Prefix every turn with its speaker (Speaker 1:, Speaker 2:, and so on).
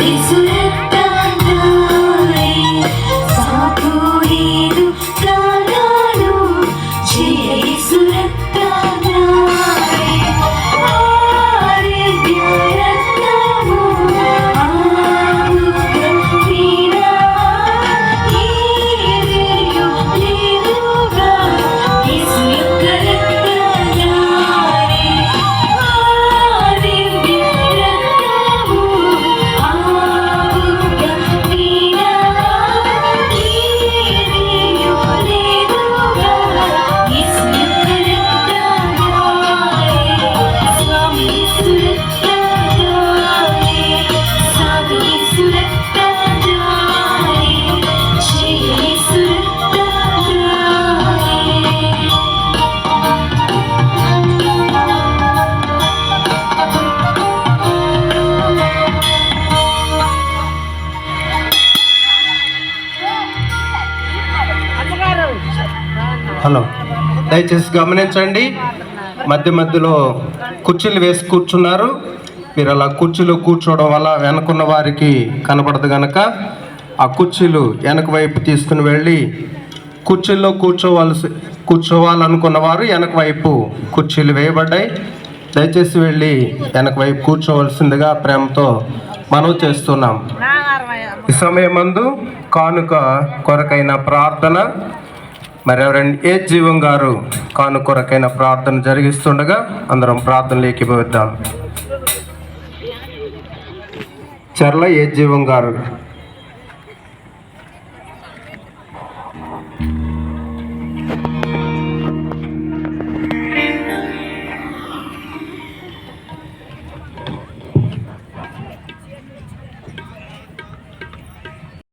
Speaker 1: It's
Speaker 2: hello. దయచేసి గమనించండి. మధ్య మధ్యలో కుర్చీలు వేసి కూర్చున్నారు. మీరు అలా కుర్చీలో కూర్చోవడం వల్ల వెనకున్న వారికి కనపడదు గనక ఆ కుర్చీలు వెనక వైపు తీసుకుని వెళ్ళి కుర్చీల్లో కూర్చోవలసి కూర్చోవాలనుకున్న వారు వెనక వైపు కుర్చీలు వేయబడ్డాయి. దయచేసి వెళ్ళి వెనక వైపు కూర్చోవలసిందిగా ప్రేమతో మనవి చేస్తున్నాం. ఈ సమయం మందు కానుక కొరకైన ప్రార్థన మరి ఎవరండి ఏ జీవం గారు కాను కొరకైన ప్రార్థన జరిగిస్తుండగా అందరం ప్రార్థన లేకపోద్దాం చర్ల ఏ జీవం గారు?